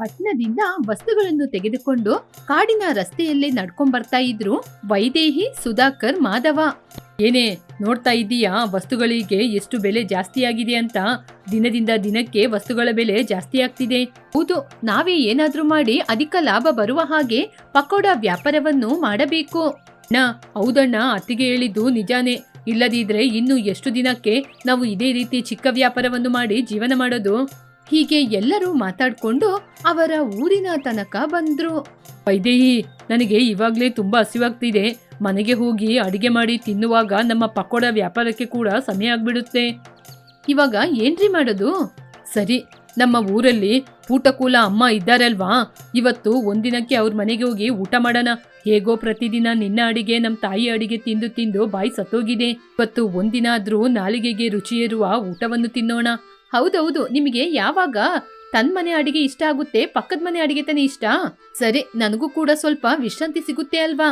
ಪಟ್ಟಣದಿಂದ ವಸ್ತುಗಳನ್ನು ತೆಗೆದುಕೊಂಡು ಕಾಡಿನ ರಸ್ತೆಯಲ್ಲೇ ನಡ್ಕೊಂಡ್ ಬರ್ತಾ ಇದ್ರು ವೈದೇಹಿ ಸುಧಾಕರ್ ಮಾಧವ. ಏನೇ ನೋಡ್ತಾ ಇದ್ದೀಯಾ, ವಸ್ತುಗಳಿಗೆ ಎಷ್ಟು ಬೆಲೆ ಜಾಸ್ತಿ ಆಗಿದೆ ಅಂತ? ದಿನದಿಂದ ದಿನಕ್ಕೆ ವಸ್ತುಗಳ ಬೆಲೆ ಜಾಸ್ತಿ ಆಗ್ತಿದೆ. ಹೌದು, ನಾವೇ ಏನಾದ್ರೂ ಮಾಡಿ ಅಧಿಕ ಲಾಭ ಬರುವ ಹಾಗೆ ಪಕೋಡ ವ್ಯಾಪಾರವನ್ನು ಮಾಡಬೇಕು. ನಾ ಹೌದಣ್ಣ, ಅತ್ತಿಗೆ ಹೇಳಿದ್ದು ನಿಜಾನೇ. ಇಲ್ಲದಿದ್ರೆ ಇನ್ನು ಎಷ್ಟು ದಿನಕ್ಕೆ ನಾವು ಇದೇ ರೀತಿ ಚಿಕ್ಕ ವ್ಯಾಪಾರವನ್ನು ಮಾಡಿ ಜೀವನ ಮಾಡೋದು? ಹೀಗೆ ಎಲ್ಲರೂ ಮಾತಾಡ್ಕೊಂಡು ಅವರ ಊರಿನ ತನಕ ಬಂದ್ರು. ವೈದೇಹಿ ನನಗೆ ಇವಾಗ್ಲೇ ತುಂಬಾ ಹಸಿವಾಗ್ತಿದೆ. ಮನೆಗೆ ಹೋಗಿ ಅಡಿಗೆ ಮಾಡಿ ತಿನ್ನುವಾಗ ನಮ್ಮ ಪಕೋಡ ವ್ಯಾಪಾರಕ್ಕೆ ಕೂಡ ಸಮಯ ಆಗ್ಬಿಡುತ್ತೆ. ಇವಾಗ ಏನ್ರಿ ಮಾಡೋದು? ಸರಿ, ನಮ್ಮ ಊರಲ್ಲಿ ಊಟಕೂಲ ಅಮ್ಮ ಇದ್ದಾರಲ್ವಾ? ಇವತ್ತು ಒಂದಿನಕ್ಕೆ ಅವ್ರ ಮನೆಗೆ ಹೋಗಿ ಊಟ ಮಾಡೋಣ. ಹೇಗೋ ಪ್ರತಿದಿನ ನಿನ್ನ ಅಡಿಗೆ ನಮ್ಮ ತಾಯಿ ಅಡಿಗೆ ತಿಂದು ತಿಂದು ಬಾಯಿ ಸತ್ತೋಗಿದೆ. ಇವತ್ತು ಒಂದಿನ ಆದರೂ ನಾಲಿಗೆಗೆ ರುಚಿ ಇರುವ ಊಟವನ್ನು ತಿನ್ನೋಣ. ಹೌದೌದು, ನಿಮಗೆ ಯಾವಾಗ ತನ್ ಮನೆ ಅಡಿಗೆ ಇಷ್ಟ ಆಗುತ್ತೆ ಪಕ್ಕದ ಮನೆ ಅಡಿಗೆ ತಾನೇ ಇಷ್ಟ? ಸರಿ, ನನಗೂ ಕೂಡ ಸ್ವಲ್ಪ ವಿಶ್ರಾಂತಿ ಸಿಗುತ್ತೆ ಅಲ್ವಾ?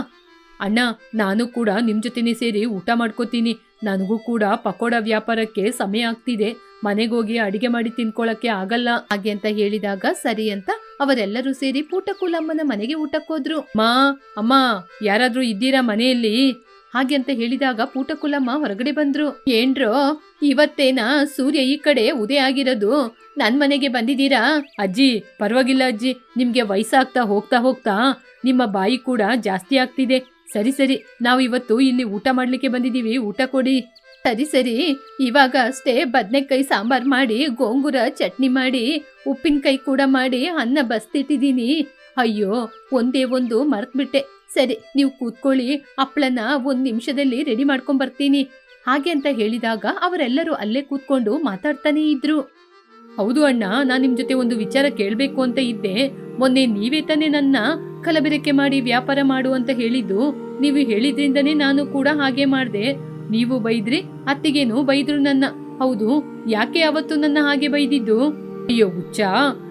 ಅಣ್ಣ, ನಾನು ಕೂಡ ನಿಮ್ ಜೊತೆನೆ ಸೇರಿ ಊಟ ಮಾಡ್ಕೋತೀನಿ. ನನಗೂ ಕೂಡ ಪಕೋಡ ವ್ಯಾಪಾರಕ್ಕೆ ಸಮಯ ಆಗ್ತಿದೆ. ಮನೆಗೋಗಿ ಅಡಿಗೆ ಮಾಡಿ ತಿನ್ಕೊಳಕ್ಕೆ ಆಗಲ್ಲ. ಹಾಗೆ ಅಂತ ಹೇಳಿದಾಗ ಸರಿ ಅಂತ ಅವರೆಲ್ಲರೂ ಸೇರಿ ಪೂಟಕೂಲಮ್ಮನ ಮನೆಗೆ ಊಟಕ್ಕೋದ್ರು. ಮಾ, ಅಮ್ಮ, ಯಾರಾದ್ರೂ ಇದ್ದೀರಾ ಮನೆಯಲ್ಲಿ? ಹಾಗೆ ಅಂತ ಹೇಳಿದಾಗ ಪೂಟಕುಲಮ್ಮ ಹೊರಗಡೆ ಬಂದ್ರು. ಏನ್ರೋ, ಇವತ್ತೇನ ಸೂರ್ಯ ಈ ಕಡೆ ಉದಯ ಆಗಿರೋದು? ನನ್ ಮನೆಗೆ ಬಂದಿದ್ದೀರಾ? ಅಜ್ಜಿ, ಪರವಾಗಿಲ್ಲ ಅಜ್ಜಿ, ನಿಮ್ಗೆ ವಯಸ್ಸಾಗ್ತಾ ಹೋಗ್ತಾ ಹೋಗ್ತಾ ನಿಮ್ಮ ಬಾಯಿ ಕೂಡ ಜಾಸ್ತಿ ಆಗ್ತಿದೆ. ಸರಿ ಸರಿ, ನಾವು ಇವತ್ತು ಇಲ್ಲಿ ಊಟ ಮಾಡ್ಲಿಕ್ಕೆ ಬಂದಿದ್ದೀವಿ, ಊಟ ಕೊಡಿ. ಸರಿ ಸರಿ, ಇವಾಗ ಅಷ್ಟೇ ಬದ್ನೆಕಾಯಿ ಸಾಂಬಾರ್ ಮಾಡಿ, ಗೋಂಗೂರ ಚಟ್ನಿ ಮಾಡಿ, ಉಪ್ಪಿನಕಾಯಿ ಕೂಡ ಮಾಡಿ, ಅನ್ನ ಬಸ್ತಿಟ್ಟಿದ್ದೀನಿ. ಅಯ್ಯೋ, ಒಂದೇ ಒಂದು ಮರ್ತ್ಬಿಟ್ಟೆ. ಸರಿ, ನೀವು ಕೂತ್ಕೊಳ್ಳಿ. ಹಪ್ಪಳನ ಒಂದ್ ನಿಮಿಷದಲ್ಲಿ ರೆಡಿ ಮಾಡ್ಕೊಂಡ್ ಬರ್ತೀನಿ. ಹಾಗೆ ಅಂತ ಹೇಳಿದಾಗ ಅವರೆಲ್ಲರೂ ಅಲ್ಲೇ ಕೂತ್ಕೊಂಡು ಮಾತಾಡ್ತಾನೆ ಇದ್ರು. ಹೌದು ಅಣ್ಣ, ನಾನ್ ನಿಮ್ ಜೊತೆ ಒಂದು ವಿಚಾರ ಕೇಳ್ಬೇಕು ಅಂತ ಇದ್ದೆ. ಮೊನ್ನೆ ನೀವೇ ತಾನೇ ನನ್ನ ಕಲಬೆರಕೆ ಮಾಡಿ ವ್ಯಾಪಾರ ಮಾಡು ಅಂತ ಹೇಳಿದ್ದು. ನೀವು ಹೇಳಿದ್ರಿಂದನೇ ನಾನು ಕೂಡ ಹಾಗೆ ಮಾಡ್ದೆ. ನೀವು ಬೈದ್ರಿ, ಅತ್ತಿಗೇನು ಬೈದ್ರು ನನ್ನ. ಹೌದು, ಯಾಕೆ ಅವತ್ತು ನನ್ನ ಹಾಗೆ ಬೈದಿದ್ದು? ಅಯ್ಯೋ ಹುಚ್ಚ,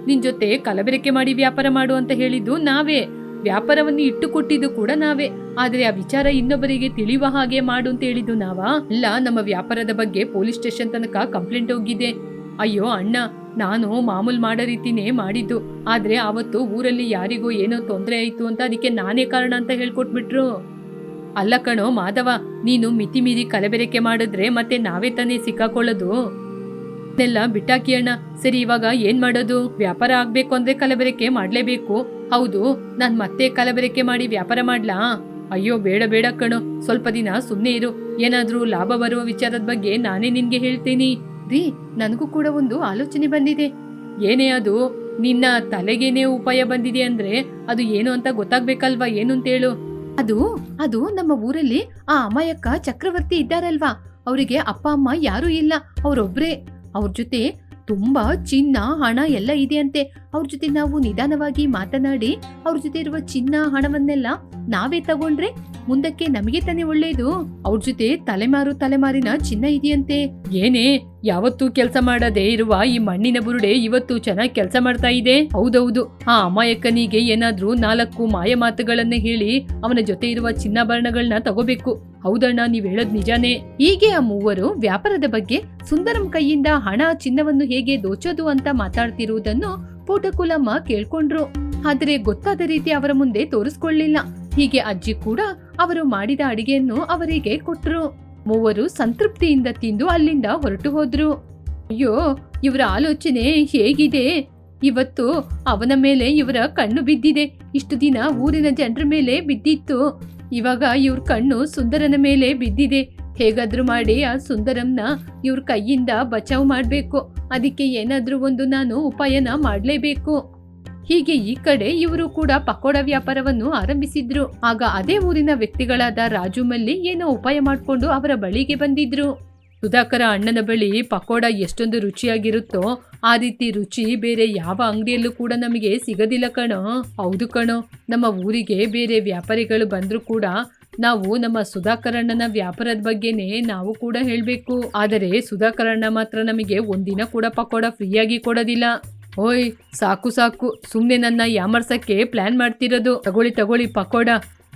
ನಿನ್ ಜೊತೆ ಕಲಬೆರಕೆ ಮಾಡಿ ವ್ಯಾಪಾರ ಮಾಡು ಅಂತ ಹೇಳಿದ್ದು ನಾವೇ. ವ್ಯಾಪಾರವನ್ನು ಇಟ್ಟುಕೊಟ್ಟಿದ್ದು ಕೂಡ ನಾವೇ. ಆದ್ರೆ ಆ ವಿಚಾರ ಇನ್ನೊಬ್ಬರಿಗೆ ತಿಳಿಯುವ ಹಾಗೆ ಮಾಡು ಅಂತ ಹೇಳಿದ್ದು ನಾವಾ? ಅಲ್ಲ ನಮ್ಮ ವ್ಯಾಪಾರದ ಬಗ್ಗೆ ಪೊಲೀಸ್ ಸ್ಟೇಷನ್ ತನಕ ಕಂಪ್ಲೇಂಟ್ ಹೋಗಿದೆ. ಅಯ್ಯೋ ಅಣ್ಣ, ನಾನು ಮಾಮೂಲು ಮಾಡೋ ರೀತಿನೇ ಮಾಡಿದ್ದು. ಆದ್ರೆ ಅವತ್ತು ಊರಲ್ಲಿ ಯಾರಿಗೋ ಏನೋ ತೊಂದರೆ ಆಯ್ತು ಅಂತ ಅದಕ್ಕೆ ನಾನೇ ಕಾರಣ ಅಂತ ಹೇಳ್ಕೊಟ್ಬಿಟ್ರು. ಅಲ್ಲ ಕಣೋ ಮಾಧವ, ನೀನು ಮಿತಿ ಮೀರಿ ಕಲಬೆರಕೆ ಮಾಡಿದ್ರೆ ಮತ್ತೆ ನಾವೇ ತಾನೇ ಸಿಕ್ಕಾಕೊಳ್ಳೋದು? ಇದನ್ನೆಲ್ಲ ಬಿಟ್ಟಾಕಿ ಅಣ್ಣ. ಸರಿ, ಇವಾಗ ಏನ್ ಮಾಡೋದು? ವ್ಯಾಪಾರ ಆಗ್ಬೇಕು ಅಂದ್ರೆ ಕಲಬೆರಕೆ ಮಾಡ್ಲೇಬೇಕು. ಹೌದು, ನಾನ್ ಮತ್ತೆ ಕಲಬೆರಕೆ ಮಾಡಿ ವ್ಯಾಪಾರ ಮಾಡ್ಲಾ? ಅಯ್ಯೋ, ಬೇಡ ಬೇಡ ಕಣು. ಸ್ವಲ್ಪ ದಿನ ಸುಮ್ನೆ ಇರು. ಏನಾದ್ರೂ ಲಾಭ ಬರುವ ವಿಚಾರದ ಬಗ್ಗೆ ನಾನೇ ನಿನ್ಗೆ ಹೇಳ್ತೀನಿ. ರೀ, ನನಗೂ ಕೂಡ ಒಂದು ಆಲೋಚನೆ ಬಂದಿದೆ. ಏನೇ ಅದು, ನಿನ್ನ ತಲೆಗೇನೆ ಉಪಾಯ ಬಂದಿದೆ ಅಂದ್ರೆ ಅದು ಏನು ಅಂತ ಗೊತ್ತಾಗ್ಬೇಕಲ್ವಾ? ಏನು ಅಂತ ಹೇಳು. ಅದು ಅದು ನಮ್ಮ ಊರಲ್ಲಿ ಆ ಅಮಾಯಕ ಚಕ್ರವರ್ತಿ ಇದ್ದಾರಲ್ವಾ? ಅವರಿಗೆ ಅಪ್ಪ, ಅಮ್ಮ ಯಾರೂ ಇಲ್ಲ. ಅವರೊಬ್ರೇ ಅವ್ರ ಜೊತೆ ತುಂಬಾ ಚಿನ್ನ ಹಣ ಎಲ್ಲ ಇದೆ ಅಂತೆ ಅವ್ರ ಜೊತೆ ನಾವು ನಿಧಾನವಾಗಿ ಮಾತನಾಡಿ ಅವ್ರ ಜೊತೆ ಇರುವ ಚಿನ್ನ ಹಣವನ್ನೆಲ್ಲ ನಾವೇ ತಗೊಂಡ್ರೆ ಮುಂದಕ್ಕೆ ನಮಗೆ ತಾನೇ ಒಳ್ಳೇದು. ಅವ್ರ ಜೊತೆ ತಲೆಮಾರು ತಲೆಮಾರಿನ ಚಿನ್ನ ಇದೆಯಂತೆ. ಏನೇ ಯಾವತ್ತೂ ಕೆಲಸ ಮಾಡದೆ ಇರುವ ಈ ಮಣ್ಣಿನ ಬುರುಡೆ ಇವತ್ತು ಚೆನ್ನಾಗಿ ಕೆಲಸ ಮಾಡ್ತಾ ಇದೆ. ಹೌದೌದು. ಆ ಅಮಾಯಕನಿಗೆ ಏನಾದ್ರೂ ನಾಲ್ಕು ಮಾಯ ಮಾತುಗಳನ್ನ ಹೇಳಿ ಅವನ ಜೊತೆ ಇರುವ ಚಿನ್ನಾಭರಣಗಳನ್ನ ತಗೋಬೇಕು. ಹೌದಣ್ಣ, ನೀವ್ ಹೇಳೋದ್ ನಿಜಾನೇ. ಹೀಗೆ ಆ ಮೂವರು ವ್ಯಾಪಾರದ ಬಗ್ಗೆ ಸುಂದರಂ ಕೈಯಿಂದ ಹಣ, ಚಿನ್ನವನ್ನು ಹೇಗೆ ದೋಚೋದು ಅಂತ ಮಾತಾಡ್ತಿರುವುದನ್ನು ಪೂಟಕುಲಮ್ಮ ಕೇಳ್ಕೊಂಡ್ರು. ಆದರೆ ಗೊತ್ತಾದ ರೀತಿ ಅವರ ಮುಂದೆ ತೋರಿಸ್ಕೊಳ್ಳಿಲ್ಲ. ಹೀಗೆ ಅಜ್ಜಿ ಕೂಡ ಅವರು ಮಾಡಿದ ಅಡಿಗೆಯನ್ನು ಅವರಿಗೆ ಕೊಟ್ರು. ಮೂವರು ಸಂತೃಪ್ತಿಯಿಂದ ತಿಂದು ಅಲ್ಲಿಂದ ಹೊರಟು ಹೋದ್ರು. ಅಯ್ಯೋ, ಇವರ ಆಲೋಚನೆ ಹೇಗಿದೆ? ಇವತ್ತು ಅವನ ಮೇಲೆ ಇವರ ಕಣ್ಣು ಬಿದ್ದಿದೆ. ಇಷ್ಟು ದಿನ ಊರಿನ ಜನರ ಮೇಲೆ ಬಿದ್ದಿತ್ತು. ಇವಾಗ ಇವ್ರ ಕಣ್ಣು ಸುಂದರನ ಮೇಲೆ ಬಿದ್ದಿದೆ. ಹೇಗಾದ್ರೂ ಮಾಡಿ ಆ ಸುಂದರಂನ ಇವ್ರ ಕೈಯಿಂದ ಬಚಾವ್ ಮಾಡಬೇಕು. ಅದಕ್ಕೆ ಏನಾದರೂ ಒಂದು ನಾನು ಉಪಾಯನ ಮಾಡಲೇಬೇಕು. ಹೀಗೆ ಈ ಕಡೆ ಇವರು ಕೂಡ ಪಕೋಡ ವ್ಯಾಪಾರವನ್ನು ಆರಂಭಿಸಿದ್ರು. ಆಗ ಅದೇ ಊರಿನ ವ್ಯಕ್ತಿಗಳಾದ ರಾಜು ಮಲ್ಲಿ ಏನೋ ಉಪಾಯ ಮಾಡಿಕೊಂಡು ಅವರ ಬಳಿಗೆ ಬಂದಿದ್ರು. ಸುಧಾಕರ ಅಣ್ಣನ ಬಳಿ ಪಕೋಡ ಎಷ್ಟೊಂದು ರುಚಿಯಾಗಿರುತ್ತೋ ಆ ರೀತಿ ರುಚಿ ಬೇರೆ ಯಾವ ಅಂಗಡಿಯಲ್ಲೂ ಕೂಡ ನಮಗೆ ಸಿಗದಿಲ್ಲ ಕಣೋ. ಹೌದು ಕಣೋ. ನಮ್ಮ ಊರಿಗೆ ಬೇರೆ ವ್ಯಾಪಾರಿಗಳು ಬಂದರೂ ಕೂಡ ನಾವು ನಮ್ಮ ಸುಧಾಕರಣ್ಣನ ವ್ಯಾಪಾರದ ಬಗ್ಗೆನೇ ನಾವು ಕೂಡ ಹೇಳಬೇಕು. ಆದರೆ ಸುಧಾಕರಣ್ಣ ಮಾತ್ರ ನಮಗೆ ಒಂದಿನ ಕೂಡ ಪಕೋಡ ಫ್ರೀಯಾಗಿ ಕೊಡೋದಿಲ್ಲ. ಓಯ್, ಸಾಕು ಸಾಕು. ಸುಮ್ಮನೆ ನನ್ನ ಯಾಮರ್ಸಕ್ಕೆ ಪ್ಲಾನ್ ಮಾಡ್ತಿರೋದು. ತಗೊಳ್ಳಿ ತಗೊಳ್ಳಿ ಪಕೋಡ.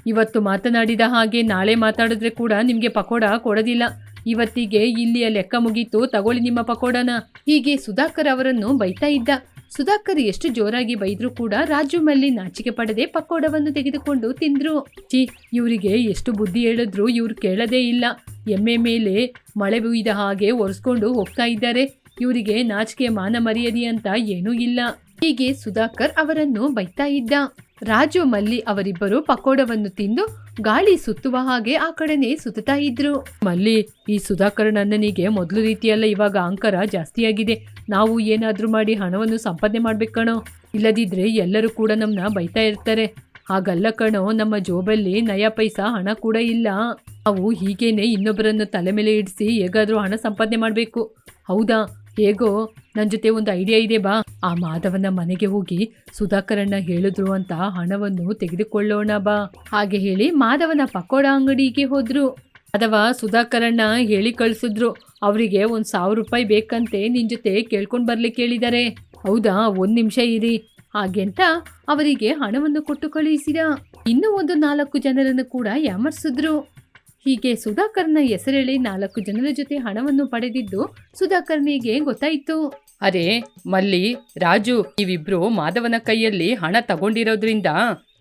ಇವತ್ತು ಮಾತನಾಡಿದ ಹಾಗೆ ನಾಳೆ ಮಾತಾಡಿದ್ರೆ ಕೂಡ ನಿಮಗೆ ಪಕೋಡ ಕೊಡೋದಿಲ್ಲ. ಇವತ್ತಿಗೆ ಇಲ್ಲಿಯ ಲೆಕ್ಕ ಮುಗೀತು. ತಗೊಳ್ಳಿ ನಿಮ್ಮ ಪಕೋಡನ. ಹೀಗೆ ಸುಧಾಕರ್ ಅವರನ್ನು ಬೈತಾ ಇದ್ದ. ಸುಧಾಕರ್ ಎಷ್ಟು ಜೋರಾಗಿ ಬೈದ್ರೂ ಕೂಡ ರಾಜು ಮಲ್ಲಿ ನಾಚಿಕೆ ಪಡದೆ ಪಕೋಡವನ್ನು ತೆಗೆದುಕೊಂಡು ತಿಂದ್ರು. ಚಿ ಇವರಿಗೆ ಎಷ್ಟು ಬುದ್ಧಿ ಹೇಳಿದ್ರು ಇವ್ರು ಕೇಳದೇ ಇಲ್ಲ. ಎಮ್ಮೆ ಮೇಲೆ ಮಳೆ ಬೀಯ್ದ ಹಾಗೆ ಒರೆಸ್ಕೊಂಡು ಹೋಗ್ತಾ ಇದ್ದಾರೆ. ಇವರಿಗೆ ನಾಚಿಕೆ ಮಾನ ಮರ್ಯಾದೆ ಅಂತ ಏನೂ ಇಲ್ಲ. ಹೀಗೆ ಸುಧಾಕರ್ ಅವರನ್ನು ಬೈತಾ ಇದ್ದ. ರಾಜು ಮಲ್ಲಿ ಅವರಿಬ್ಬರು ಪಕೋಡವನ್ನು ತಿಂದು ಗಾಳಿ ಸುತ್ತುವ ಹಾಗೆ ಆ ಕಡೆನೆ ಸುತ್ತಾ ಇದ್ರು. ಮಲ್ಲಿ, ಈ ಸುಧಾಕರ್ ಅಣ್ಣನಿಗೆ ಮೊದಲು ರೀತಿಯಲ್ಲ ಇವಾಗ ಅಂಕರ ಜಾಸ್ತಿಯಾಗಿದೆ. ನಾವು ಏನಾದರೂ ಮಾಡಿ ಹಣವನ್ನು ಸಂಪಾದನೆ ಮಾಡ್ಬೇಕು ಕಣೋ. ಇಲ್ಲದಿದ್ರೆ ಎಲ್ಲರೂ ಕೂಡ ನಮ್ಮನ್ನ ಬೈತಾ ಇರ್ತಾರೆ. ಹಾಗಲ್ಲ ಕಣೋ, ನಮ್ಮ ಜೋಬಲ್ಲಿ ನಯ ಪೈಸಾ ಹಣ ಕೂಡ ಇಲ್ಲ. ನಾವು ಹೀಗೇನೆ ಇನ್ನೊಬ್ಬರನ್ನು ತಲೆ ಮೇಲೆ ಇಡಿಸಿ ಹೇಗಾದರೂ ಹಣ ಸಂಪಾದನೆ ಮಾಡಬೇಕು. ಹೌದಾ? ಹೇಗೋ ನನ್ನ ಜೊತೆ ಒಂದು ಐಡಿಯಾ ಇದೆ ಬಾ. ಆ ಮಾಧವನ ಮನೆಗೆ ಹೋಗಿ ಸುಧಾಕರಣ್ಣ ಹೇಳಿದ್ರು ಅಂತ ಹಣವನ್ನು ತೆಗೆದುಕೊಳ್ಳೋಣ ಬಾ. ಹಾಗೆ ಹೇಳಿ ಮಾಧವನ ಪಕೋಡ ಅಂಗಡಿಗೆ ಹೋದ್ರು. ಅಥವಾ ಸುಧಾಕರಣ್ಣ ಹೇಳಿ ಕಳಿಸಿದ್ರು. ಅವರಿಗೆ ಒಂದು ಸಾವಿರ ರೂಪಾಯಿ ಬೇಕಂತೆ ನಿನ್ ಜೊತೆ ಕೇಳ್ಕೊಂಡು ಬರ್ಲಿಕ್ಕೆ ಹೇಳಿದ್ದಾರೆ ಹೌದಾ, ಒಂದ್ ನಿಮಿಷ ಇರಿ. ಹಾಗೆಂತ ಅವರಿಗೆ ಹಣವನ್ನು ಕೊಟ್ಟು ಕಳುಹಿಸಿದ ಇನ್ನೂ ಒಂದು ನಾಲ್ಕು ಜನರನ್ನು ಕೂಡ ಯಾಮರ್ಸಿದ್ರು. ಹೀಗೆ ಸುಧಾಕರ್ನ ಹೆಸರೇಳಿ ನಾಲ್ಕು ಜನರ ಜೊತೆ ಹಣವನ್ನು ಪಡೆದಿದ್ದು ಸುಧಾಕರ್ನಿಗೆ ಗೊತ್ತಾಯಿತು. ಅರೆ, ಮಲ್ಲಿ, ರಾಜು, ನೀವಿಬ್ರು ಮಾಧವನ ಕೈಯಲ್ಲಿ ಹಣ ತಗೊಂಡಿರೋದ್ರಿಂದ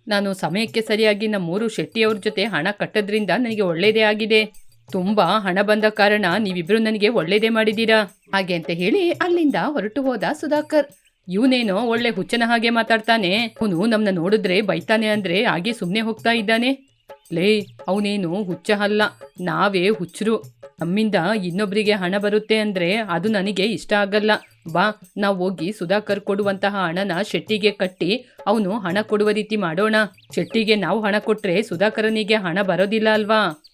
ನಾನು ಸಮಯಕ್ಕೆ ಸರಿಯಾಗಿ ನಮ್ಮೂರು ಶೆಟ್ಟಿಯವ್ರ ಜೊತೆ ಹಣ ಕಟ್ಟೋದ್ರಿಂದ ನನಗೆ ಒಳ್ಳೇದೇ ಆಗಿದೆ. ತುಂಬಾ ಹಣ ಬಂದ ಕಾರಣ ನೀವಿಬ್ರು ನನಗೆ ಒಳ್ಳೇದೇ ಮಾಡಿದ್ದೀರಾ? ಹಾಗೆ ಅಂತ ಹೇಳಿ ಅಲ್ಲಿಂದ ಹೊರಟು ಹೋದ ಸುಧಾಕರ್. ಇವನೇನೋ ಒಳ್ಳೆ ಹುಚ್ಚನ ಹಾಗೆ ಮಾತಾಡ್ತಾನೆ. ಅವನು ನಮ್ಮನ್ನ ನೋಡಿದ್ರೆ ಬೈತಾನೆ ಅಂದ್ರೆ ಹಾಗೆ ಸುಮ್ಮನೆ ಹೋಗ್ತಾ ಇದ್ದಾನೆ. ಲೇ, ಅವನೇನು ಹುಚ್ಚ ಅಲ್ಲ ನಾವೇ ಹುಚ್ಚರು. ನಮ್ಮಿಂದ ಇನ್ನೊಬ್ಬರಿಗೆ ಹಣ ಬರುತ್ತೆ ಅಂದ್ರೆ ಅದು ನನಗೆ ಇಷ್ಟ ಆಗಲ್ಲ. ಬಾ, ನಾವು ಹೋಗಿ ಸುಧಾಕರ್ ಕೊಡುವಂತಹ ಹಣನ ಶೆಟ್ಟಿಗೆ ಕಟ್ಟಿ ಅವನು ಹಣ ಕೊಡುವ ರೀತಿ ಮಾಡೋಣ. ಶೆಟ್ಟಿಗೆ ನಾವು ಹಣ ಕೊಟ್ರೆ ಸುಧಾಕರನಿಗೆ ಹಣ ಬರೋದಿಲ್ಲ ಅಲ್ವಾ?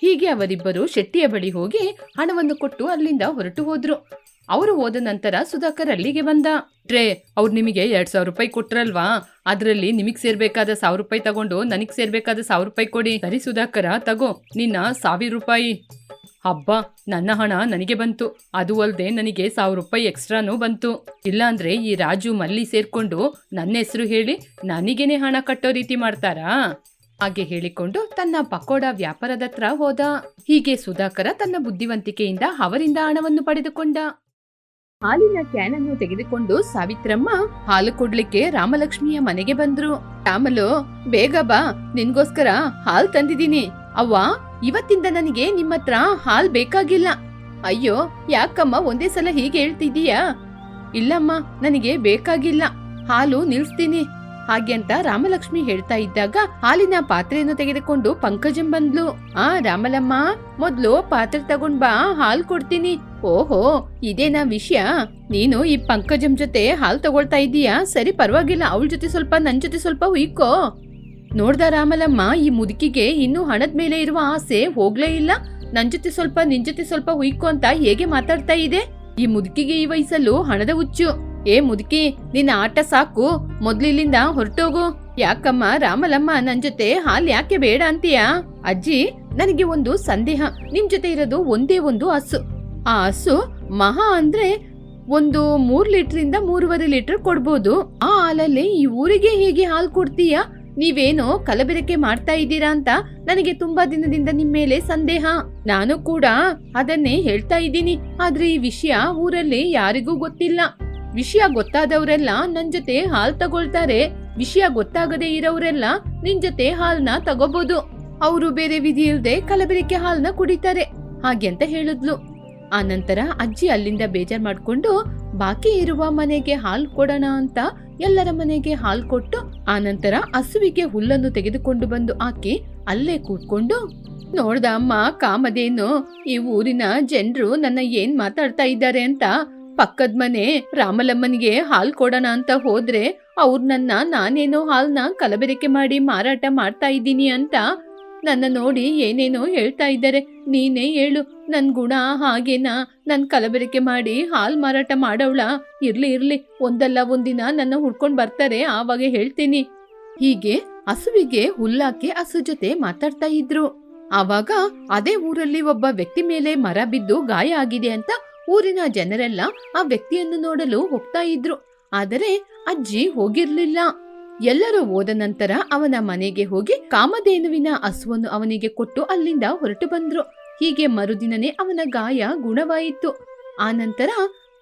ಹೀಗೆ ಅವರಿಬ್ಬರು ಶೆಟ್ಟಿಯ ಬಳಿ ಹೋಗಿ ಹಣವನ್ನು ಕೊಟ್ಟು ಅಲ್ಲಿಂದ ಹೊರಟು ಹೋದ್ರು. ಅವರು ಹೋದ ನಂತರ ಸುಧಾಕರ್ ಅಲ್ಲಿಗೆ ಬಂದ. ಟ್ರೇ ಅವ್ರು ನಿಮಗೆ ಎರಡ್ ಸಾವಿರ ರೂಪಾಯಿ ಕೊಟ್ರಲ್ವಾ? ಅದರಲ್ಲಿ ನಿಮಗ್ ಸೇರ್ಬೇಕಾದ ಸಾವಿರ ರೂಪಾಯಿ ತಗೊಂಡು ನನಗೆ ಸೇರ್ಬೇಕಾದ ಸಾವಿರ ರೂಪಾಯಿ ಕೊಡಿ. ಸರಿ ಸುಧಾಕರ, ತಗೋ. ನಿನ್ನ ಸಾವಿರ ರೂಪಾಯಿ. ಹಬ್ಬ, ನನ್ನ ಹಣ ನನಗೆ ಬಂತು. ಅದು ಅಲ್ಲದೆ ನನಗೆ ಸಾವಿರ ರೂಪಾಯಿ ಎಕ್ಸ್ಟ್ರಾನು ಬಂತು. ಇಲ್ಲಾಂದ್ರೆ ಈ ರಾಜು ಮಲ್ಲಿ ಸೇರ್ಕೊಂಡು ನನ್ನ ಹೆಸರು ಹೇಳಿ ನನಗೇನೆ ಹಣ ಕಟ್ಟೋ ರೀತಿ ಮಾಡ್ತಾರಾ? ಹಾಗೆ ಹೇಳಿಕೊಂಡು ತನ್ನ ಪಕೋಡ ವ್ಯಾಪಾರದತ್ರ ಹೋದ. ಹೀಗೆ ಸುಧಾಕರ ತನ್ನ ಬುದ್ಧಿವಂತಿಕೆಯಿಂದ ಅವರಿಂದ ಹಣವನ್ನು ಪಡೆದುಕೊಂಡ. ಹಾಲಿನ ಕ್ಯಾನ್ ಅನ್ನು ತೆಗೆದುಕೊಂಡು ಸಾವಿತ್ರಮ್ಮ ಹಾಲು ಕೊಡ್ಲಿಕ್ಕೆ ರಾಮಲಕ್ಷ್ಮಿಯ ಮನೆಗೆ ಬಂದ್ರು. ರಾಮಲು, ಬೇಗ ಬಾ, ನಿನ್ಗೋಸ್ಕರ ಹಾಲ್ ತಂದಿದ್ದೀನಿ. ಅವ್ವ, ಇವತ್ತಿಂದ ನನಗೆ ನಿಮ್ಮ ಹತ್ರ ಹಾಲ್ ಬೇಕಾಗಿಲ್ಲ. ಅಯ್ಯೋ, ಯಾಕಮ್ಮ ಒಂದೇ ಸಲ ಹೀಗೆ ಹೇಳ್ತಿದೀಯಾ ಇಲ್ಲಮ್ಮ, ನನಗೆ ಬೇಕಾಗಿಲ್ಲ. ಹಾಲು ನಿಲ್ಸ್ತೀನಿ. ಹಾಗೆ ಅಂತ ರಾಮಲಕ್ಷ್ಮಿ ಹೇಳ್ತಾ ಇದ್ದಾಗ ಹಾಲಿನ ಪಾತ್ರೆಯನ್ನು ತೆಗೆದುಕೊಂಡು ಪಂಕಜಂ ಬಂದ್ಲು. ಆ, ರಾಮಲಮ್ಮ, ಮೊದ್ಲು ಪಾತ್ರೆ ತಗೊಂಡ್ ಬಾ, ಹಾಲ್ ಕೊಡ್ತೀನಿ. ಓಹೋ ಇದೇನಾ ವಿಷಯ. ನೀನು ಈ ಪಂಕಜಂ ಜೊತೆ ಹಾಲ್ ತಗೊಳ್ತಾ ಇದ್ದೀಯಾ? ಸರಿ, ಪರವಾಗಿಲ್ಲ, ಅವಳ ಜೊತೆ ಸ್ವಲ್ಪ ನನ್ನ ಜೊತೆ ಸ್ವಲ್ಪ ಹುಯ್ಕೋ. ನೋಡ್ದ ರಾಮಲಮ್ಮ, ಈ ಮುದುಕಿಗೆ ಇನ್ನೂ ಹಣದ ಮೇಲೆ ಇರುವ ಆಸೆ ಹೋಗ್ಲೇ ಇಲ್ಲ. ನನ್ನ ಜೊತೆ ಸ್ವಲ್ಪ, ನಿನ್ ಜೊತೆ ಸ್ವಲ್ಪ ಹುಯ್ಕೋ ಅಂತ ಹೇಗೆ ಮಾತಾಡ್ತಾ ಇದೆ? ಈ ಮುದುಕಿಗೆ ಈ ವಯಸ್ಸಲ್ಲೂ ಹಣದ ಹುಚ್ಚು. ಏ ಮುದುಕಿ, ನಿನ್ನ ಆಟ ಸಾಕು. ಮೊದ್ಲಿಲ್ಲಿಂದ ಹೊರಟೋಗು. ಯಾಕಮ್ಮ, ರಾಮಲಮ್ಮ ನನ್ ಜೊತೆ ಹಾಲ್ ಯಾಕೆ ಬೇಡ ಅಂತೀಯಾ? ಅಜ್ಜಿ, ನನಗೆ ಒಂದು ಸಂದೇಹ. ನಿಮ್ ಜೊತೆ ಇರೋದು ಒಂದೇ ಒಂದು ಹಸು. ಆ ಹಸು ಮಹಾ ಅಂದ್ರೆ ಒಂದು ಮೂರ್ ಲೀಟರ್ ಮೂರುವರೆ ಲೀಟರ್ ಕೊಡ್ಬೋದು. ಆ ಹಾಲಲ್ಲಿ ಈ ಊರಿಗೆ ಹೇಗೆ ಹಾಲು ಕೊಡ್ತೀಯಾ? ನೀವೇನೋ ಕಲಬೆರಕೆ ಮಾಡ್ತಾ ಇದ್ದೀರಾ ಅಂತ ನನಗೆ ತುಂಬಾ ದಿನದಿಂದ ನಿಮ್ ಮೇಲೆ ಸಂದೇಹ. ನಾನು ಕೂಡ ಅದನ್ನೇ ಹೇಳ್ತಾ ಇದ್ದೀನಿ. ಆದ್ರೆ ಈ ವಿಷಯ ಊರಲ್ಲಿ ಯಾರಿಗೂ ಗೊತ್ತಿಲ್ಲ. ವಿಷಯ ಗೊತ್ತಾದವರೆಲ್ಲ ನನ್ ಜೊತೆ ಹಾಲ್ ತಗೊಳ್ತಾರೆ. ವಿಷಯ ಗೊತ್ತಾಗದೇ ಇರೋರೆಲ್ಲ ನಿನ್ ಜೊತೆ ಹಾಲ್ನ ತಗೋಬಹುದು ಅವರು ಬೇರೆ ವಿಧಿ ಇಲ್ದೆ ಕಲಬೆರಕೆ ಹಾಲ್ನ ಕುಡಿತಾರೆ. ಹಾಗೆ ಅಂತ ಹೇಳಿದ್ಲು. ಆ ನಂತರ ಅಜ್ಜಿ ಅಲ್ಲಿಂದ ಬೇಜಾರ್ ಮಾಡ್ಕೊಂಡು, ಬಾಕಿ ಇರುವ ಮನೆಗೆ ಹಾಲು ಕೊಡೋಣ ಅಂತ ಎಲ್ಲರ ಮನೆಗೆ ಹಾಲು ಕೊಟ್ಟು ಆ ನಂತರ ಹಸುವಿಗೆ ಹುಲ್ಲನ್ನು ತೆಗೆದುಕೊಂಡು ಬಂದು ಹಾಕಿ ಅಲ್ಲೇ ಕೂತ್ಕೊಂಡು, ನೋಡ್ದ ಅಮ್ಮ ಕಾಮದೇನು ಈ ಊರಿನ ಜನರು ನನ್ನ ಏನ್ ಮಾತಾಡ್ತಾ ಇದ್ದಾರೆ ಅಂತ, ಪಕ್ಕದ ಮನೆ ರಾಮಲಮ್ಮನಿಗೆ ಹಾಲ್ ಕೊಡೋಣ ಅಂತ ಹೋದ್ರೆ ಅವ್ರು ನನ್ನ ನಾನೇನೋ ಹಾಲ್ನ ಕಲಬೆರಕೆ ಮಾಡಿ ಮಾರಾಟ ಮಾಡ್ತಾ ಇದ್ದೀನಿ ಅಂತ ನನ್ನ ನೋಡಿ ಏನೇನೋ ಹೇಳ್ತಾ ಇದ್ದಾರೆ. ನೀನೇ ಹೇಳು, ನನ್ ಗುಣ ಹಾಗೇನಾ? ನನ್ನ ಕಲಬೆರಕೆ ಮಾಡಿ ಹಾಲು ಮಾರಾಟ ಮಾಡವಳ? ಇರ್ಲಿ ಇರ್ಲಿ, ಒಂದಲ್ಲ ಒಂದಿನ ನನ್ನ ಹುಡ್ಕೊಂಡು ಬರ್ತಾರೆ, ಆವಾಗ ಹೇಳ್ತೀನಿ. ಹೀಗೆ ಹಸುವಿಗೆ ಹುಲ್ಲಾಕಿ ಹಸು ಜೊತೆ ಮಾತಾಡ್ತಾ ಇದ್ರು. ಆವಾಗ ಅದೇ ಊರಲ್ಲಿ ಒಬ್ಬ ವ್ಯಕ್ತಿ ಮೇಲೆ ಮರ ಬಿದ್ದು ಗಾಯ ಆಗಿದೆ ಅಂತ ಊರಿನ ಜನರೆಲ್ಲ ಆ ವ್ಯಕ್ತಿಯನ್ನು ನೋಡಲು ಹೋಗ್ತಾ ಇದ್ರು. ಆದರೆ ಅಜ್ಜಿ ಹೋಗಿರ್ಲಿಲ್ಲ. ಎಲ್ಲರೂ ಹೋದ ನಂತರ ಅವನ ಮನೆಗೆ ಹೋಗಿ ಕಾಮಧೇನುವಿನ ಹಸುವನ್ನು ಅವನಿಗೆ ಕೊಟ್ಟು ಅಲ್ಲಿಂದ ಹೊರಟು ಬಂದ್ರು. ಹೀಗೆ ಮರುದಿನನೇ ಅವನ ಗಾಯ ಗುಣವಾಯಿತು. ಆ ನಂತರ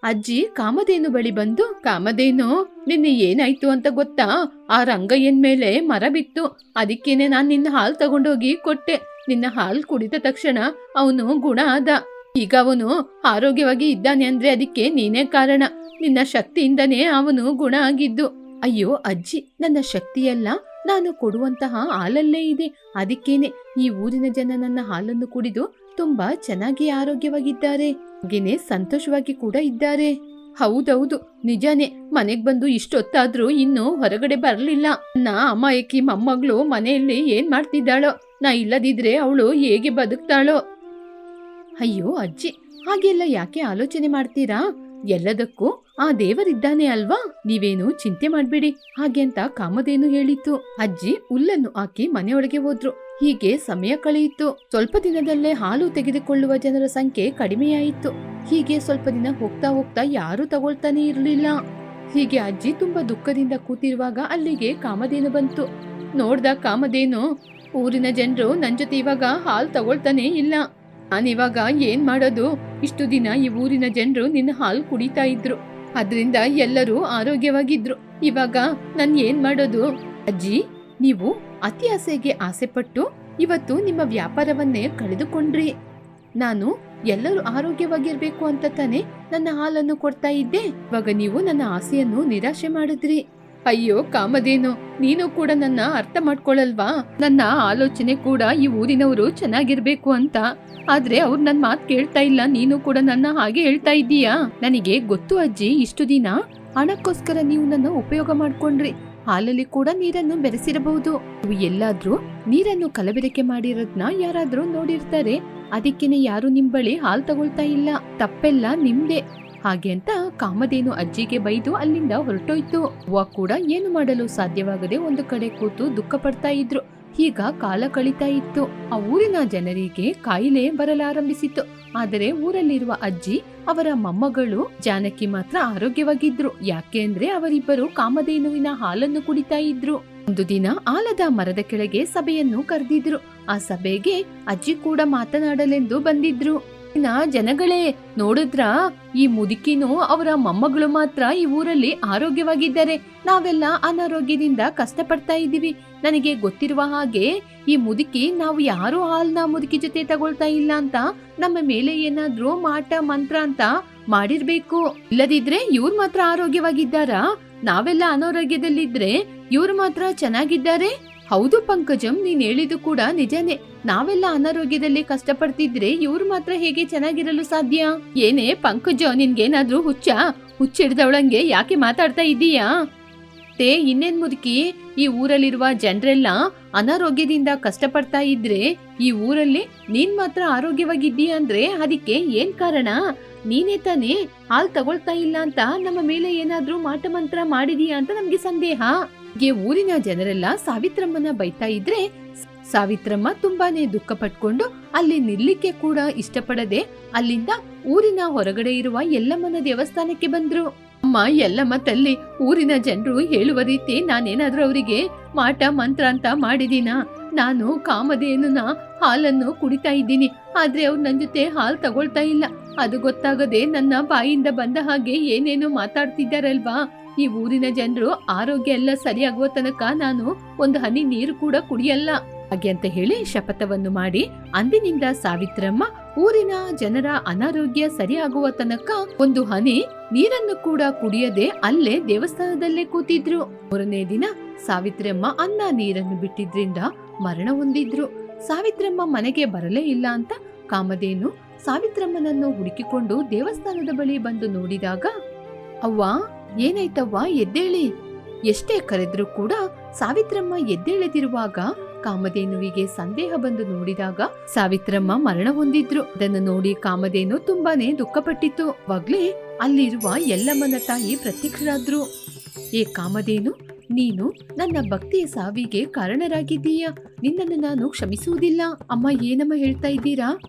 ಅಜ್ಜಿ ಕಾಮಧೇನು ಬಳಿ ಬಂದು, ಕಾಮಧೇನು, ನಿನ್ನೆ ಏನಾಯ್ತು ಅಂತ ಗೊತ್ತಾ? ಆ ರಂಗಯ್ಯನ್ ಮೇಲೆ ಮರ ಬಿತ್ತು. ಅದಕ್ಕೇನೆ ನಾನು ನಿನ್ನ ಹಾಲು ತಗೊಂಡೋಗಿ ಕೊಟ್ಟೆ. ನಿನ್ನ ಹಾಲು ಕುಡಿದ ತಕ್ಷಣ ಅವನು ಗುಣ ಆದ. ಈಗ ಅವನು ಆರೋಗ್ಯವಾಗಿ ಇದ್ದಾನೆ ಅಂದ್ರೆ ಅದಕ್ಕೆ ನೀನೇ ಕಾರಣ. ನಿನ್ನ ಶಕ್ತಿಯಿಂದನೇ ಅವನು ಗುಣ ಆಗಿದ್ದು. ಅಯ್ಯೋ ಅಜ್ಜಿ, ನನ್ನ ಶಕ್ತಿಯಲ್ಲ ನಾನು ಕೊಡುವಂತಹ ಹಾಲಲ್ಲೇ ಇದೆ. ಅದಕ್ಕೇನೆ ಈ ಊರಿನ ಜನ ನನ್ನ ಹಾಲನ್ನು ಕುಡಿದು ತುಂಬಾ ಚೆನ್ನಾಗಿ ಆರೋಗ್ಯವಾಗಿದ್ದಾರೆ. ಹಾಗೇನೆ ಸಂತೋಷವಾಗಿ ಕೂಡ ಇದ್ದಾರೆ. ಹೌದೌದು, ನಿಜಾನೆ ಮನೆಗೆ ಬಂದು ಇಷ್ಟೊತ್ತಾದ್ರೂ ಇನ್ನು ಹೊರಗಡೆ ಬರಲಿಲ್ಲ. ನಾ ಅಮ್ಮಾಯಕಿ ಮೊಮ್ಮಗಳು ಮನೆಯಲ್ಲಿ ಏನ್ ಮಾಡ್ತಿದ್ದಾಳೋ, ನಾ ಇಲ್ಲದಿದ್ರೆ ಅವಳು ಹೇಗೆ ಬದುಕ್ತಾಳೋ. ಅಯ್ಯೋ ಅಜ್ಜಿ, ಹಾಗೆಲ್ಲ ಯಾಕೆ ಆಲೋಚನೆ ಮಾಡ್ತೀರಾ? ಎಲ್ಲದಕ್ಕೂ ಆ ದೇವರಿದ್ದಾನೆ ಅಲ್ವಾ? ನೀವೇನು ಚಿಂತೆ ಮಾಡ್ಬೇಡಿ. ಹಾಗೆ ಅಂತ ಕಾಮದೇನು ಹೇಳಿತ್ತು. ಅಜ್ಜಿ ಹುಲ್ಲನ್ನು ಹಾಕಿ ಮನೆಯೊಳಗೆ ಹೋದ್ರು. ಹೀಗೆ ಸಮಯ ಕಳೆಯಿತು. ಸ್ವಲ್ಪ ದಿನದಲ್ಲೇ ಹಾಲು ತೆಗೆದುಕೊಳ್ಳುವ ಜನರ ಸಂಖ್ಯೆ ಕಡಿಮೆಯಾಯಿತು. ಹೀಗೆ ಸ್ವಲ್ಪ ದಿನ ಹೋಗ್ತಾ ಹೋಗ್ತಾ ಯಾರು ತಗೊಳ್ತಾನೆ ಇರಲಿಲ್ಲ. ಹೀಗೆ ಅಜ್ಜಿ ತುಂಬಾ ದುಃಖದಿಂದ ಕೂತಿರುವಾಗ ಅಲ್ಲಿಗೆ ಕಾಮಧೇನು ಬಂತು. ನೋಡ್ದ ಕಾಮಧೇನು, ಊರಿನ ಜನರು ನನ್ ಜೊತೆ ಇವಾಗ ಹಾಲು ತಗೊಳ್ತಾನೆ ಇಲ್ಲ. ನಾನಿವಾಗ ಏನ್ ಮಾಡೋದು? ಇಷ್ಟು ದಿನ ಈ ಊರಿನ ಜನರು ನಿನ್ನ ಹಾಲು ಕುಡಿತಾ ಇದ್ರು. ಅದರಿಂದ ಎಲ್ಲರೂ ಆರೋಗ್ಯವಾಗಿದ್ರು. ಇವಾಗ ನಾನು ಏನ್ ಮಾಡೋದು? ಅಜ್ಜಿ, ನೀವು ಅತಿ ಆಸೆಗೆ ಆಸೆಪಟ್ಟು ಇವತ್ತು ನಿಮ್ಮ ವ್ಯಾಪಾರವನ್ನೇ ಕಳೆದುಕೊಂಡ್ರಿ. ನಾನು ಎಲ್ಲರೂ ಆರೋಗ್ಯವಾಗಿರ್ಬೇಕು ಅಂತ ತಾನೇ ನನ್ನ ಹಾಲನ್ನು ಕೊಡ್ತಾ ಇದ್ದೆ. ಇವಾಗ ನೀವು ನನ್ನ ಆಸೆಯನ್ನು ನಿರಾಶೆ ಮಾಡಿದ್ರಿ. ಅಯ್ಯೋ ಕಾಮಧೇನು, ನೀನು ಕೂಡ ನನ್ನ ಅರ್ಥ ಮಾಡ್ಕೊಳ್ಳಲ್ವಾ ನನ್ನ ಆಲೋಚನೆ ಕೂಡ ಈ ಊರಿನವರು ಚೆನ್ನಾಗಿರ್ಬೇಕು ಅಂತ. ಆದ್ರೆ ಅವ್ರು ನನ್ ಮಾತು ಕೇಳ್ತಾ ಇಲ್ಲ, ನೀನು ಕೂಡ ನನ್ನ ಹಾಗೆ ಹೇಳ್ತಾ ಇದ್ದೀಯಾ? ನನಗೆ ಗೊತ್ತು ಅಜ್ಜಿ, ಇಷ್ಟು ದಿನ ಹಣಕ್ಕೋಸ್ಕರ ನೀವು ನನ್ನ ಉಪಯೋಗ ಮಾಡ್ಕೊಂಡ್ರಿ. ಹಾಲಲ್ಲಿ ಕೂಡ ನೀರನ್ನು ಬೆರೆಸಿರಬಹುದು. ನೀವು ಎಲ್ಲಾದ್ರೂ ನೀರನ್ನು ಕಲಬೆರಕೆ ಮಾಡಿರೋದ್ನ ಯಾರಾದ್ರೂ ನೋಡಿರ್ತಾರೆ. ಅದಕ್ಕೇನೆ ಯಾರು ನಿಮ್ ಬಳಿ ಹಾಲ್ ತಗೊಳ್ತಾ ಇಲ್ಲ. ತಪ್ಪೆಲ್ಲ ನಿಮ್ದೇ. ಹಾಗೆ ಅಂತ ಕಾಮಧೇನು ಅಜ್ಜಿಗೆ ಬೈದು ಅಲ್ಲಿಂದ ಹೊರಟೋಯ್ತು. ಅವ್ವ ಕೂಡ ಏನು ಮಾಡಲು ಸಾಧ್ಯವಾಗದೆ ಒಂದು ಕಡೆ ಕೂತು ದುಃಖ ಪಡ್ತಾ ಇದ್ರು. ಈಗ ಕಾಲ ಕಳೀತಾ ಇತ್ತು. ಆ ಊರಿನ ಜನರಿಗೆ ಕಾಯಿಲೆ ಬರಲಾರಂಭಿಸಿತ್ತು. ಆದರೆ ಊರಲ್ಲಿರುವ ಅಜ್ಜಿ, ಅವರ ಮೊಮ್ಮಗಳು ಜಾನಕಿ ಮಾತ್ರ ಆರೋಗ್ಯವಾಗಿದ್ರು. ಯಾಕೆ ಅಂದ್ರೆ ಅವರಿಬ್ಬರು ಕಾಮಧೇನುವಿನ ಹಾಲನ್ನು ಕುಡಿತಾ ಇದ್ರು. ಒಂದು ದಿನ ಆಲದ ಮರದ ಕೆಳಗೆ ಸಭೆಯನ್ನು ಕರೆದಿದ್ರು. ಆ ಸಭೆಗೆ ಅಜ್ಜಿ ಕೂಡ ಮಾತನಾಡಲೆಂದು ಬಂದಿದ್ರು. ಜನಗಳೇ ನೋಡಿದ್ರ, ಈ ಮುದುಕಿನೂ ಅವರ ಮೊಮ್ಮಗಳು ಮಾತ್ರ ಈ ಊರಲ್ಲಿ ಆರೋಗ್ಯವಾಗಿದ್ದಾರೆ. ನಾವೆಲ್ಲ ಅನಾರೋಗ್ಯದಿಂದ ಕಷ್ಟಪಡ್ತಾ ಇದ್ದೀವಿ. ನನಗೆ ಗೊತ್ತಿರುವ ಹಾಗೆ ಈ ಮುದುಕಿ ನಾವು ಯಾರು ಹಾಲ್ನ ಮುದುಕಿ ಜೊತೆ ತಗೊಳ್ತಾ ಇಲ್ಲ ಅಂತ, ನಮ್ಮ ಮೇಲೆ ಏನಾದ್ರೂ ಮಾಟ ಮಂತ್ರ ಅಂತ ಮಾಡಿರ್ಬೇಕು. ಇಲ್ಲದಿದ್ರೆ ಇವ್ರು ಮಾತ್ರ ಆರೋಗ್ಯವಾಗಿದ್ದಾರಾ? ನಾವೆಲ್ಲ ಅನಾರೋಗ್ಯದಲ್ಲಿದ್ರೆ ಇವ್ರು ಮಾತ್ರ ಚೆನ್ನಾಗಿದ್ದಾರೆ? ಹೌದು ಪಂಕಜಂ, ನೀನ್ ಹೇಳಿದ್ದು ಕೂಡ ನಿಜನೇ. ನಾವೆಲ್ಲ ಅನಾರೋಗ್ಯದಲ್ಲಿ ಕಷ್ಟಪಡ್ತಿದ್ರೆ ಇವ್ರು ಮಾತ್ರ ಹೇಗೆ ಚೆನ್ನಾಗಿರಲು ಸಾಧ್ಯ? ಏನೇ ಪಂಕಜ, ನಿನ್ಗೇನಾದ್ರೂ ಹುಚ್ಚ? ಹುಚ್ಚಿಡ್ದವಳಂಗೆ ಯಾಕೆ ಮಾತಾಡ್ತಾ ಇದ್ದೀಯಾ? ತೇ, ಇನ್ನೇನ್ ಮುದುಕಿ, ಈ ಊರಲ್ಲಿರುವ ಜನರೆಲ್ಲ ಅನಾರೋಗ್ಯದಿಂದ ಕಷ್ಟಪಡ್ತಾ ಇದ್ರೆ ಈ ಊರಲ್ಲಿ ನೀನ್ ಮಾತ್ರ ಆರೋಗ್ಯವಾಗಿದ್ದೀಯ ಅಂದ್ರೆ ಅದಕ್ಕೆ ಏನ್ ಕಾರಣ? ನೀನೇ ತಾನೇ ಹಾಲ್ ತಗೊಳ್ತಾ ಇಲ್ಲ ಅಂತ ನಮ್ಮ ಮೇಲೆ ಏನಾದ್ರೂ ಮಾಟಮಂತ್ರ ಮಾಡಿದೀಯಾ ಅಂತ ನಮ್ಗೆ ಸಂದೇಹ. ಹೀಗೆ ಊರಿನ ಜನರೆಲ್ಲ ಸಾವಿತ್ರಮ್ಮನ ಬೈತಾ ಇದ್ರೆ ಸಾವಿತ್ರಮ್ಮ ತುಂಬಾನೇ ದುಃಖ ಪಟ್ಕೊಂಡು ಅಲ್ಲಿ ನಿಲ್ಲಿಕ್ಕೆ ಕೂಡ ಇಷ್ಟಪಡದೆ ಅಲ್ಲಿಂದ ಊರಿನ ಹೊರಗಡೆ ಇರುವ ಯಲ್ಲಮ್ಮನ ದೇವಸ್ಥಾನಕ್ಕೆ ಬಂದ್ರು. ಅಮ್ಮ, ಯಲ್ಲಮ್ಮ ತಲ್ಲಿ, ಊರಿನ ಜನರು ಹೇಳುವ ರೀತಿ ನಾನೇನಾದ್ರೂ ಅವರಿಗೆ ಮಾಟ ಮಂತ್ರ ಅಂತ ಮಾಡಿದೀನ? ನಾನು ಕಾಮಧೇನುನ ಹಾಲನ್ನು ಕುಡಿತಾ ಇದ್ದೀನಿ. ಆದ್ರೆ ಅವ್ರು ನನ್ನ ಜೊತೆ ಹಾಲ್ ತಗೊಳ್ತಾ ಇಲ್ಲ. ಅದು ಗೊತ್ತಾಗದೆ ನನ್ನ ಬಾಯಿಂದ ಬಂದ ಹಾಗೆ ಏನೇನೋ ಮಾತಾಡ್ತಿದ್ದಾರಲ್ವಾ? ಈ ಊರಿನ ಜನರು ಆರೋಗ್ಯ ಎಲ್ಲ ಸರಿಯಾಗುವ ತನಕ ನಾನು ಒಂದು ಹನಿ ನೀರು ಕೂಡ ಕುಡಿಯಲ್ಲ. ಹಾಗೆ ಅಂತ ಹೇಳಿ ಶಪಥವನ್ನು ಮಾಡಿ ಅಂದಿನಿಂದ ಸಾವಿತ್ರಮ್ಮ ಊರಿನ ಜನರ ಅನಾರೋಗ್ಯ ಸರಿಯಾಗುವ ತನಕ ಒಂದು ಹನಿ ನೀರನ್ನು ಕೂಡ ಕುಡಿಯದೆ ಅಲ್ಲೇ ದೇವಸ್ಥಾನದಲ್ಲೇ ಕೂತಿದ್ರು. ಮೂರನೇ ದಿನ ಸಾವಿತ್ರಮ್ಮ ಅನ್ನ ನೀರನ್ನು ಬಿಟ್ಟಿದ್ರಿಂದ ಮರಣ ಹೊಂದಿದ್ರು. ಸಾವಿತ್ರಮ್ಮ ಮನೆಗೆ ಬರಲೇ ಇಲ್ಲ ಅಂತ ಕಾಮಧೇನು ಸಾವಿತ್ರಮ್ಮನನ್ನು ಹುಡುಕಿಕೊಂಡು ದೇವಸ್ಥಾನದ ಬಳಿ ಬಂದು ನೋಡಿದಾಗ, ಅವ್ವ ಏನಾಯ್ತವ್ವ, ಎದ್ದೇಳಿ? ಎಷ್ಟೇ ಕರೆದ್ರೂ ಕೂಡ ಸಾವಿತ್ರಮ್ಮ ಎದ್ದೇಳದಿರುವಾಗ ಕಾಮಧೇನುವಿಗೆ ಸಂದೇಹ ಬಂದು ನೋಡಿದಾಗ ಸಾವಿತ್ರಮ್ಮ ಮರಣ ಹೊಂದಿದ್ರು. ಅದನ್ನು ನೋಡಿ ಕಾಮಧೇನು ತುಂಬಾನೇ ದುಃಖಪಟ್ಟಿತ್ತು. ವಾಗ್ಲೇ, ಅಲ್ಲಿರುವ ಎಲ್ಲಮ್ಮನ ತಾಯಿ ಪ್ರತ್ಯಕ್ಷರಾದ್ರು. ಏ ಕಾಮಧೇನು, ನೀನು ನನ್ನ ಭಕ್ತಿಯ ಸಾವಿಗೆ ಕಾರಣರಾಗಿದ್ದೀಯ? ನಿನ್ನನ್ನು ನಾನು ಕ್ಷಮಿಸುವುದಿಲ್ಲ. ಅಮ್ಮ ಏನಮ್ಮ ಹೇಳ್ತಾ ಇದ್ದೀರಾ?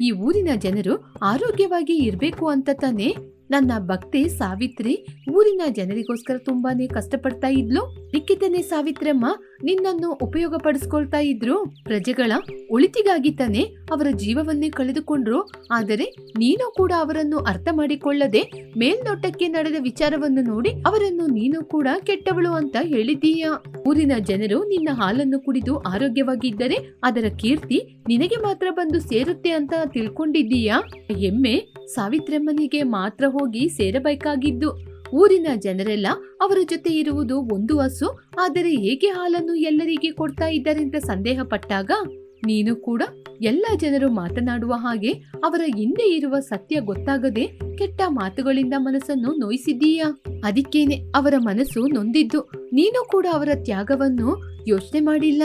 ಈ ಊರಿನ ಜನರು ಆರೋಗ್ಯವಾಗಿ ಇರ್ಬೇಕು ಅಂತ ತಾನೇ? ನನ್ನ ಭಕ್ತಿ ಸಾವಿತ್ರಿ ಊರಿನ ಜನರಿಗೋಸ್ಕರ ತುಂಬಾನೇ ಕಷ್ಟಪಡ್ತಾ ಇದ್ಲು. ಸಾವಿತ್ರಿ ಸಾವಿತ್ರಮ್ಮ ನಿನ್ನನ್ನು ಉಪಯೋಗಪಡಿಸ್ಕೊಳ್ತಾ ಇದ್ರು ಪ್ರಜೆಗಳ ಒಳಿತಿಗಾಗಿ ತಾನೇ ಅವರ ಜೀವವನ್ನೇ ಕಳೆದುಕೊಂಡ್ರು. ಆದರೆ ನೀನು ಕೂಡ ಅವರನ್ನು ಅರ್ಥ ಮಾಡಿಕೊಳ್ಳದೆ ಮೇಲ್ನೋಟಕ್ಕೆ ನಡೆದ ವಿಚಾರವನ್ನು ನೋಡಿ ಅವರನ್ನು ನೀನು ಕೂಡ ಕೆಟ್ಟವಳು ಅಂತ ಹೇಳಿದ್ದೀಯಾ. ಊರಿನ ಜನರು ನಿನ್ನ ಹಾಲನ್ನು ಕುಡಿದು ಆರೋಗ್ಯವಾಗಿದ್ದರೆ ಅದರ ಕೀರ್ತಿ ನಿನಗೆ ಮಾತ್ರ ಬಂದು ಸೇರುತ್ತೆ ಅಂತ ತಿಳ್ಕೊಂಡಿದ್ದೀಯಾ. ಎಮ್ಮೆ ಸಾವಿತ್ರಮ್ಮನಿಗೆ ಮಾತ್ರ ಹೋಗಿ ಸೇರಬೇಕಾಗಿದ್ದು. ಊರಿನ ಜನರೆಲ್ಲ ಅವರ ಜೊತೆ ಇರುವುದು ಒಂದು ಹಸು, ಆದರೆ ಹೇಗೆ ಹಾಲನ್ನು ಎಲ್ಲರಿಗೆ ಕೊಡ್ತಾ ಇದ್ದಾರೆಂತ ಸಂದೇಹ ಪಟ್ಟಾಗ ನೀನು ಕೂಡ ಎಲ್ಲ ಜನರು ಮಾತನಾಡುವ ಹಾಗೆ ಅವರ ಹಿಂದೆ ಇರುವ ಸತ್ಯ ಗೊತ್ತಾಗದೆ ಕೆಟ್ಟ ಮಾತುಗಳಿಂದ ಮನಸ್ಸನ್ನು ನೋಯಿಸಿದ್ದೀಯಾ? ಅದಕ್ಕೇನೆ ಅವರ ಮನಸ್ಸು ನೊಂದಿದ್ದು, ನೀನು ಕೂಡ ಅವರ ತ್ಯಾಗವನ್ನು ಯೋಚನೆ ಮಾಡಿಲ್ಲ.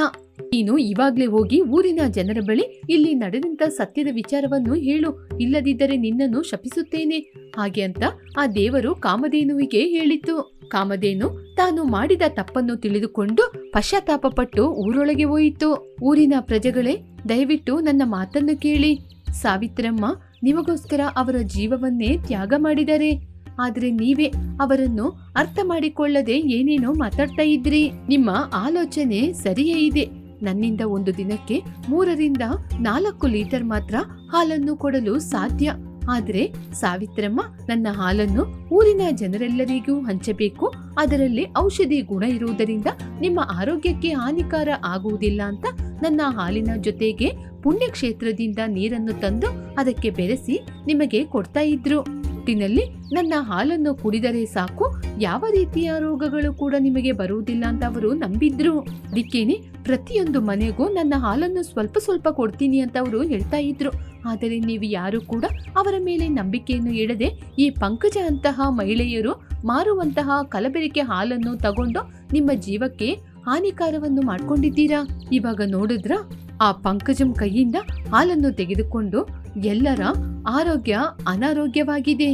ನೀನು ಇವಾಗ್ಲೇ ಹೋಗಿ ಊರಿನ ಜನರ ಬಳಿ ಇಲ್ಲಿ ನಡೆದಂತ ಸತ್ಯದ ವಿಚಾರವನ್ನು ಹೇಳು, ಇಲ್ಲದಿದ್ದರೆ ನಿನ್ನನ್ನು ಶಪಿಸುತ್ತೇನೆ. ಹಾಗೆ ಅಂತ ಆ ದೇವರು ಕಾಮಧೇನುವಿಗೆ ಹೇಳಿತು. ಕಾಮಧೇನು ತಾನು ಮಾಡಿದ ತಪ್ಪನ್ನು ತಿಳಿದುಕೊಂಡು ಪಶ್ಚಾತ್ತಾಪ ಪಟ್ಟು ಊರೊಳಗೆ ಹೋಯಿತು. ಊರಿನ ಪ್ರಜೆಗಳೇ, ದಯವಿಟ್ಟು ನನ್ನ ಮಾತನ್ನು ಕೇಳಿ. ಸಾವಿತ್ರಮ್ಮ, ನಿಮಗೋಸ್ಕರ ಅವರ ಜೀವವನ್ನೇ ತ್ಯಾಗ ಮಾಡಿದರೆ. ಆದರೆ ನೀವೇ ಅವರನ್ನು ಅರ್ಥ ಮಾಡಿಕೊಳ್ಳದೆ ಏನೇನೋ ಮಾತಾಡ್ತಾ ಇದ್ರಿ. ನಿಮ್ಮ ಆಲೋಚನೆ ಸರಿಯೇ ಇದೆ. ನನ್ನಿಂದ ಒಂದು ದಿನಕ್ಕೆ ಮೂರರಿಂದ ನಾಲ್ಕು ಲೀಟರ್ ಮಾತ್ರ ಹಾಲನ್ನು ಕೊಡಲು ಸಾಧ್ಯ. ಆದ್ರೆ ಸಾವಿತ್ರಮ್ಮ, ನನ್ನ ಹಾಲನ್ನು ಊರಿನ ಜನರೆಲ್ಲರಿಗೂ ಹಂಚಬೇಕು. ಅದರಲ್ಲಿ ಔಷಧಿ ಗುಣ ಇರುವುದರಿಂದ ನಿಮ್ಮ ಆರೋಗ್ಯಕ್ಕೆ ಹಾನಿಕಾರ ಆಗುವುದಿಲ್ಲ ಅಂತ ನನ್ನ ಹಾಲಿನ ಜೊತೆಗೆ ಪುಣ್ಯಕ್ಷೇತ್ರದಿಂದ ನೀರನ್ನು ತಂದು ಅದಕ್ಕೆ ಬೆರೆಸಿ ನಿಮಗೆ ಕೊಡ್ತಾ ಇದ್ರು. ಒಟ್ಟಿನಲ್ಲಿ ನನ್ನ ಹಾಲನ್ನು ಕುಡಿದರೆ ಸಾಕು. ಯಾವ ರೀತಿಯ ರೋಗಗಳು ಕೂಡ ನಿಮಗೆ ಬರುವುದಿಲ್ಲ ಅಂತ ಅವರು ನಂಬಿದ್ರು. ಅದಕ್ಕೇನೆ ಪ್ರತಿಯೊಂದು ಮನೆಗೂ ನನ್ನ ಹಾಲನ್ನು ಸ್ವಲ್ಪ ಸ್ವಲ್ಪ ಕೊಡ್ತೀನಿ ಅಂತ ಅವರು ಹೇಳ್ತಾ ಇದ್ರು. ಆದರೆ ನೀವು ಯಾರು ಕೂಡ ಅವರ ಮೇಲೆ ನಂಬಿಕೆಯನ್ನು ಇಡದೆ ಈ ಪಂಕಜ ಅಂತಹ ಮಹಿಳೆಯರು ಮಾರುವಂತಹ ಕಲಬೆರಕೆ ಹಾಲನ್ನು ತಗೊಂಡು ನಿಮ್ಮ ಜೀವಕ್ಕೆ ಹಾನಿಕಾರವನ್ನು ಮಾಡ್ಕೊಂಡಿದ್ದೀರಾ? ಇವಾಗ ನೋಡಿದ್ರ? ಆ ಪಂಕಜಂ ಕೈಯಿಂದ ಹಾಲನ್ನು ತೆಗೆದುಕೊಂಡು ಎಲ್ಲರ ಆರೋಗ್ಯ ಅನಾರೋಗ್ಯವಾಗಿದೆ.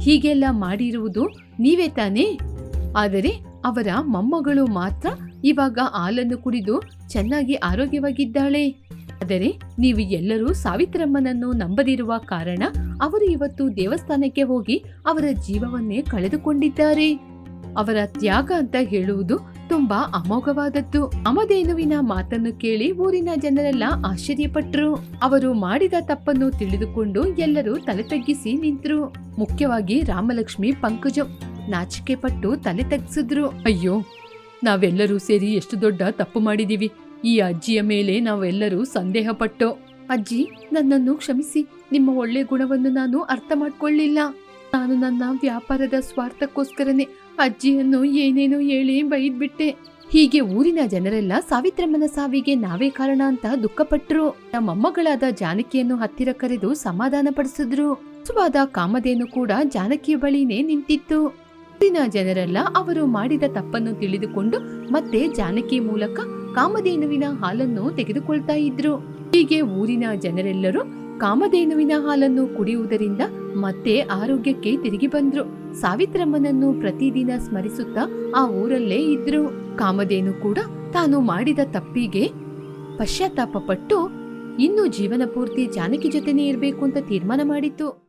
ಹೀಗೆಲ್ಲ ಮಾಡಿರುವುದು ನೀವೇ ತಾನೇ? ಆದರೆ ಅವರ ಮೊಮ್ಮಗಳು ಮಾತ್ರ ಇವಾಗ ಹಾಲನ್ನು ಕುಡಿದು ಚೆನ್ನಾಗಿ ಆರೋಗ್ಯವಾಗಿದ್ದಾಳೆ. ಆದರೆ ನೀವು ಎಲ್ಲರೂ ಸಾವಿತ್ರಮ್ಮನನ್ನು ನಂಬದಿರುವ ಕಾರಣ ಅವರು ಇವತ್ತು ದೇವಸ್ಥಾನಕ್ಕೆ ಹೋಗಿ ಅವರ ಜೀವವನ್ನೇ ಕಳೆದುಕೊಂಡಿದ್ದಾರೆ. ಅವರ ತ್ಯಾಗ ಅಂತ ಹೇಳುವುದು ತುಂಬಾ ಅಮೋಘವಾದದ್ದು. ಅಮದೇನುವಿನ ಮಾತನ್ನು ಕೇಳಿ ಊರಿನ ಜನರೆಲ್ಲ ಆಶ್ಚರ್ಯಪಟ್ಟರು ಅವರು ಮಾಡಿದ ತಪ್ಪನ್ನು ತಿಳಿದುಕೊಂಡು ಎಲ್ಲರೂ ತಲೆ ತಗ್ಗಿಸಿ ನಿಂತರು. ಮುಖ್ಯವಾಗಿ ರಾಮಲಕ್ಷ್ಮಿ ಪಂಕಜ ನಾಚಿಕೆ ಪಟ್ಟು ತಲೆ ತಗ್ಸಿದ್ರು. ಅಯ್ಯೋ, ನಾವೆಲ್ಲರೂ ಸೇರಿ ಎಷ್ಟು ದೊಡ್ಡ ತಪ್ಪು ಮಾಡಿದೀವಿ. ಈ ಅಜ್ಜಿಯ ಮೇಲೆ ನಾವೆಲ್ಲರೂ ಸಂದೇಹ ಪಟ್ಟೋ ಅಜ್ಜಿ, ನನ್ನನ್ನು ಕ್ಷಮಿಸಿ. ನಿಮ್ಮ ಒಳ್ಳೆ ಗುಣವನ್ನು ನಾನು ಅರ್ಥ ಮಾಡ್ಕೊಳ್ಳಿಲ್ಲ. ನಾನು ನನ್ನ ವ್ಯಾಪಾರದ ಸ್ವಾರ್ಥಕ್ಕೋಸ್ಕರನೇ ಅಜ್ಜಿಯನ್ನು ಏನೇನೋ ಹೇಳಿ ಬೈದ್ಬಿಟ್ಟೆ. ಹೀಗೆ ಊರಿನ ಜನರೆಲ್ಲ ಸಾವಿತ್ರಮ್ಮನ ಸಾವಿಗೆ ನಾವೇ ಕಾರಣ ಅಂತ ದುಃಖಪಟ್ಟರು ನಮ್ಮಮ್ಮಗಳಾದ ಜಾನಕಿಯನ್ನು ಹತ್ತಿರ ಕರೆದು ಸಮಾಧಾನ ಪಡಿಸಿದ್ರು. ಸುವಾದ ಕಾಮಧೇನು ಕೂಡ ಜಾನಕಿಯ ಬಳಿನೇ ನಿಂತಿತ್ತು. ಊರಿನ ಜನರೆಲ್ಲ ಅವರು ಮಾಡಿದ ತಪ್ಪನ್ನು ತಿಳಿದುಕೊಂಡು ಮತ್ತೆ ಜಾನಕಿ ಮೂಲಕ ಕಾಮಧೇನುವಿನ ಹಾಲನ್ನು ತೆಗೆದುಕೊಳ್ತಾ ಇದ್ರು. ಹೀಗೆ ಊರಿನ ಜನರೆಲ್ಲರೂ ಕಾಮಧೇನುವಿನ ಹಾಲನ್ನು ಕುಡಿಯುವುದರಿಂದ ಮತ್ತೆ ಆರೋಗ್ಯಕ್ಕೆ ತಿರುಗಿ ಬಂದ್ರು. ಸಾವಿತ್ರಮ್ಮನನ್ನು ಪ್ರತಿದಿನ ಸ್ಮರಿಸುತ್ತಾ ಆ ಊರಲ್ಲೇ ಇದ್ರು. ಕಾಮಧೇನು ಕೂಡ ತಾನು ಮಾಡಿದ ತಪ್ಪಿಗೆ ಪಶ್ಚಾತ್ತಾಪ ಪಟ್ಟು ಇನ್ನು ಜೀವನ ಪೂರ್ತಿ ಜಾನಕಿ ಜೊತೆನೇ ಇರಬೇಕು ಅಂತ ತೀರ್ಮಾನ ಮಾಡಿತ್ತು.